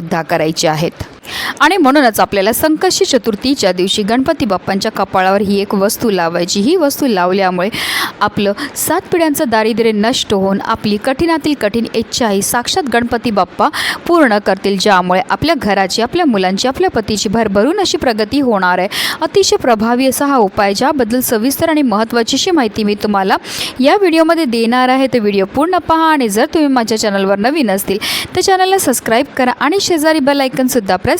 सुद्धा करायचे आहेत. आणि म्हणूनच आपल्याला संकष्टी चतुर्थीच्या दिवशी गणपती बाप्पांच्या कपाळावर ही एक वस्तू लावायची. ही वस्तू लावल्यामुळे आपलं सात पिढ्यांचं दारिद्र्य नष्ट होऊन आपली कठीणातील कठीण इच्छाही साक्षात गणपती बाप्पा पूर्ण करतील. ज्यामुळे आपल्या घराची आपल्या मुलांची आपल्या पतीची भरभरून अशी प्रगती होणार आहे. अतिशय प्रभावी असा हा उपाय ज्याबद्दल सविस्तर आणि महत्त्वाचीशी माहिती मी तुम्हाला या व्हिडिओमध्ये देणार आहे. तर व्हिडिओ पूर्ण पहा आणि जर तुम्ही माझ्या चॅनलवर नवीन असतील तर चॅनलला सबस्क्राईब करा आणि शेजारी बेल आयकनसुद्धा प्रेस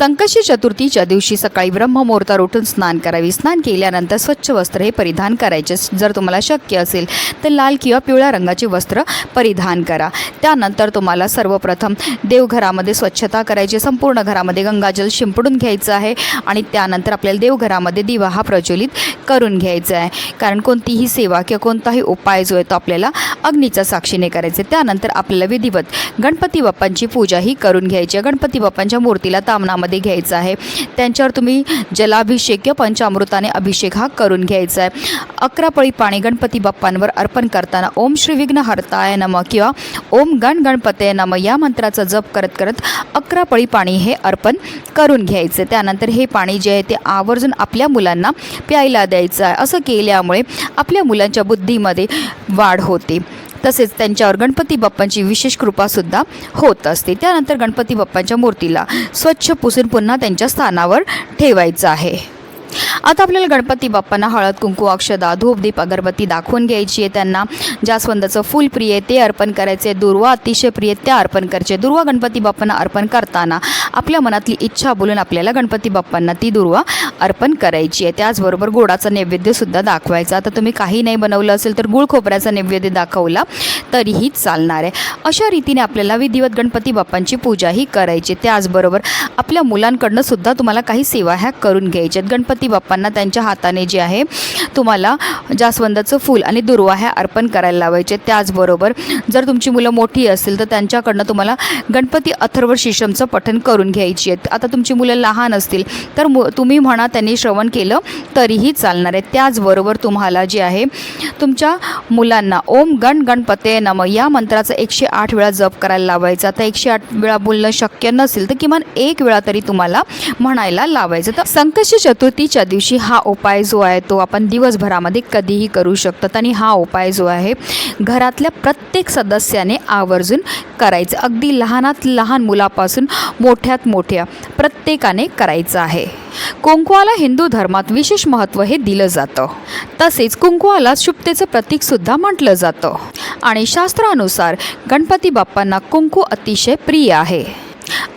संकशी चतुर्थीच्या दिवशी सकाळी ब्रह्ममुहूर्तात उठून स्नान करावी. स्नान केल्यानंतर स्वच्छ वस्त्र हे परिधान करायचे. जर तुम्हाला शक्य असेल तर लाल किंवा पिवळ्या रंगाचे वस्त्र परिधान करा. त्यानंतर तुम्हाला सर्वप्रथम देवघरामध्ये स्वच्छता करायची. संपूर्ण घरामध्ये गंगाजल शिंपडून घ्यायचं आहे आणि त्यानंतर आपल्याला देवघरामध्ये दिवा हा प्रज्वलित करून घ्यायचा आहे. कारण कोणतीही सेवा किंवा कोणताही उपाय जो आहे तो आपल्याला अग्नीच्या साक्षीने करायचा. त्यानंतर आपल्याला विधिवत गणपती बाप्पांची पूजाही करून घ्यायची आहे. गणपती बाप्पांच्या मूर्तीला तामनामध्ये तामणामध्ये घ्यायचं आहे. त्यांच्यावर तुम्ही जलाभिषेक किंवा पंचामृताने अभिषेक हा करून घ्यायचा आहे. अकरा पळी पाणी गणपती बाप्पांवर अर्पण करताना ओम श्री विघ्न हरताय नम किंवा ओम गण गणपतय नम या मंत्राचा जप करत करत अकरा पळी पाणी हे अर्पण करून घ्यायचं. त्यानंतर हे पाणी जे आहे ते आवर्जून आपल्या मुलांना प्यायला द्यायचं आहे. असं केल्यामुळे आपल्या मुलांच्या बुद्धीमध्ये वाढ होते. तसेच त्यांच्यावर गणपती बाप्पांची विशेष कृपासुद्धा होत असते. त्यानंतर गणपती बाप्पांच्या मूर्तीला स्वच्छ पुसून पुन्हा त्यांच्या स्थानावर ठेवायचं आहे. आता आपल्याला गणपती बाप्पांना हळद कुंकू अक्षदा धूपदीप अगरबत्ती दाखवून घ्यायची आहे त्यांना. जास्वंदाचं फूल प्रिय ते अर्पण करायचे. दुर्वा अतिशय प्रिय त्या अर्पण करायचे. दुर्वा गणपती बाप्पांना अर्पण करताना आपल्या मनातली इच्छा बोलून आपल्याला गणपती बाप्पांना ती दुर्वा अर्पण करायची आहे. त्याचबरोबर गोडाचा नैवेद्यसुद्धा दाखवायचा. आता तुम्ही काही नाही बनवलं असेल तर गुळ खोबऱ्याचा नैवेद्य दाखवला तरीही चालणार आहे. अशा रीतीने आपल्याला विधिवत गणपती बाप्पांची पूजाही करायची त्याचबरोबर आपल्या मुलांकडनं सुद्धा तुम्हाला काही सेवा ह्या करून घ्यायच्यात गणपती बाप्पा बाप्पांना त्यांच्या हाताने जे आहे तुम्हाला जास्वंदाचं फूल आणि दुर्वा ह्या अर्पण करायला लावायचे. त्याचबरोबर जर तुमची मुलं मोठी असतील तर त्यांच्याकडनं तुम्हाला गणपती अथर्व शिशमचं पठण करून घ्यायची आहेत आता तुमची मुलं लहान असतील तर मु तुम्ही म्हणा त्यांनी श्रवण केलं तरीही चालणार आहे. त्याचबरोबर तुम्हाला जे आहे तुमच्या मुलांना ओम गण गणपते नम या मंत्राचा एकशे आठ वेळा जप करायला लावायचा. आता एकशे आठ वेळा बोलणं शक्य नसेल तर किमान एक वेळा तरी तुम्हाला म्हणायला लावायचं. तर संकष्टी चतुर्थीच्या दिवशी हा उपाय जो आहे तो आपण दिवसभरामध्ये कधीही करू शकतात आणि हा उपाय जो आहे घरातल्या प्रत्येक सदस्याने आवर्जून करायचं. अगदी लहानात लहान मुलापासून मोठ्यात मोठ्या प्रत्येकाने करायचं आहे. कुंकवाला हिंदू धर्मात विशेष महत्त्व हे दिलं जातं. तसेच कुंकवाला शुभतेचं प्रतीकसुद्धा म्हटलं जातं. आणि शास्त्रानुसार गणपती बाप्पांना कुंकू अतिशय प्रिय आहे.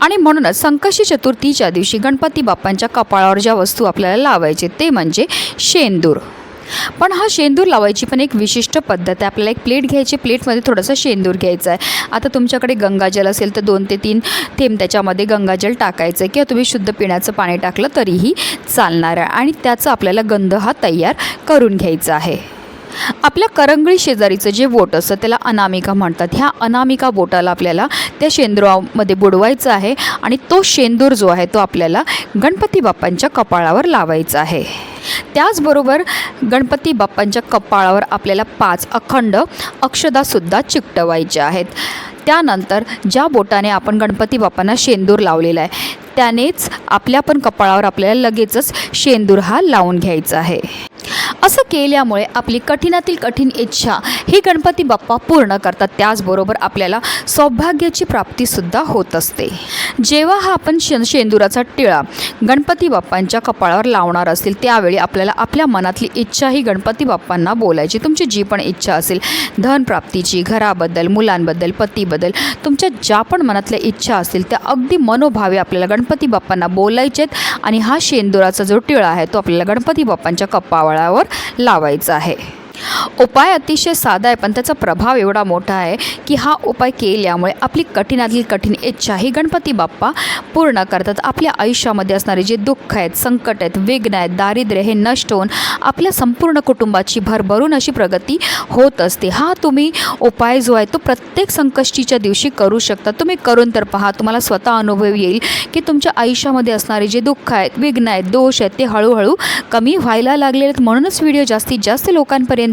आणि म्हणूनच संकष्टी चतुर्थीच्या दिवशी गणपती बाप्पांच्या कपाळावर ज्या वस्तू आपल्याला लावायचे ते म्हणजे शेंदूर. पण हा शेंदूर लावायची पण एक विशिष्ट पद्धत आहे. आपल्याला एक प्लेट घ्यायची प्लेटमध्ये थोडंसं शेंदूर घ्यायचा आहे. आता तुमच्याकडे गंगाजल असेल तर दोन ते तीन थेंब त्याच्यामध्ये गंगाजल टाकायचं आहे किंवा तुम्ही शुद्ध पिण्याचं पाणी टाकलं तरीही चालणार आहे. आणि त्याचा आपल्याला गंध हा तयार करून घ्यायचा आहे. आपल्या करंगळी शेजारीचं जे बोट असतं त्याला अनामिका म्हणतात. ह्या अनामिका बोटाला आपल्याला त्या शेंदुरामध्ये बुडवायचं आहे आणि तो शेंदूर जो आहे तो आपल्याला गणपती बाप्पांच्या कपाळावर लावायचा आहे. त्याचबरोबर गणपती बाप्पांच्या कपाळावर आपल्याला पाच अखंड अक्षदासुद्धा चिकटवायच्या आहेत. त्यानंतर ज्या बोटाने आपण गणपती बाप्पांना शेंदूर लावलेला आहे त्यानेच आपल्या पण कपाळावर आपल्याला लगेचच शेंदूर हा लावून घ्यायचा आहे. असं केल्यामुळे आपली कठीणातील कठीण इच्छा ही गणपती बाप्पा पूर्ण करतात. त्याचबरोबर आपल्याला सौभाग्याची प्राप्तीसुद्धा होत असते. जेव्हा हा आपण शे शेंदुराचा टिळा गणपती बाप्पांच्या कपाळावर लावणार असेल त्यावेळी आपल्याला आपल्या मनातली इच्छा ही गणपती बाप्पांना बोलायची. तुमची जी पण इच्छा असेल धनप्राप्तीची घराबद्दल मुलांबद्दल पतीबद्दल तुमच्या ज्या पण मनातल्या इच्छा असतील त्या अगदी मनोभावे आपल्याला गणपती बाप्पांना बोलायचे आहेत आणि हा शेंदुराचा जो टिळा आहे तो आपल्याला गणपती बाप्पांच्या कपाळावर लावायचं आहे. उपाय अतिशय साधा आहे पण त्याचा प्रभाव एवढा मोठा आहे की हा उपाय केल्यामुळे आपली कठीणातील कठीण इच्छा ही गणपती बाप्पा पूर्ण करतात. आपल्या आयुष्यामध्ये असणारे जे दुःख आहेत संकट आहेत विघ्न आहेत दारिद्र्य हे नष्ट होऊन आपल्या संपूर्ण कुटुंबाची भरभरून अशी प्रगती होत असते. हा तुम्ही उपाय जो आहे तो प्रत्येक संकष्टीच्या दिवशी करू शकता. तुम्ही करून तर पहा तुम्हाला स्वतः अनुभव येईल की तुमच्या आयुष्यामध्ये असणारे जे दुःख आहेत विघ्न आहेत दोष आहेत ते हळूहळू कमी व्हायला लागलेले आहेत. म्हणूनच व्हिडिओ जास्तीत जास्त लोकांपर्यंत